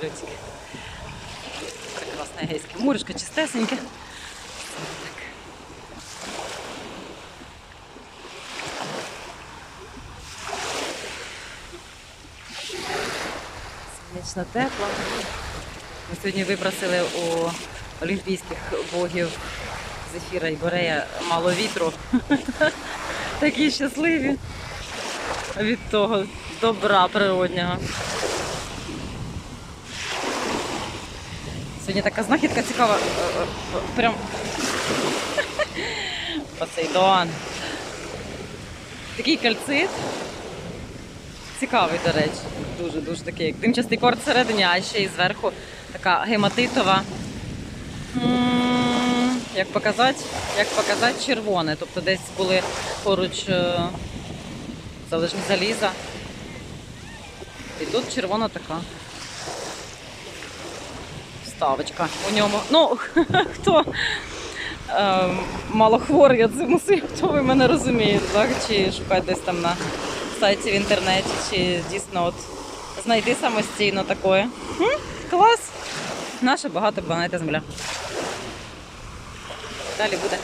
Салютики. Прекрасне гейське муришко, чистесеньке. Сонячно тепло. Ми сьогодні випросили у олімпійських богів Зефіра і Борея мало вітру. Такі щасливі від того добра природнього. Сьогодні така знахідка цікава. Прям Посейдон. Такий кальцит. Цікавий, до речі. Дуже дуже такий. Димчастий корд всередині, а ще й зверху така гематитова. Як показати, як показати червоне. Тобто десь були поруч е, залежні заліза. І тут червона така. Вставочка у ньому. Ну, хто е, малохворий від зимуси, хто ви мене розумієте, так? чи шукати десь там на сайті в інтернеті, чи дійсно от знайти самостійно таке. М? Клас! Наша багато планета Земля. Далі буде.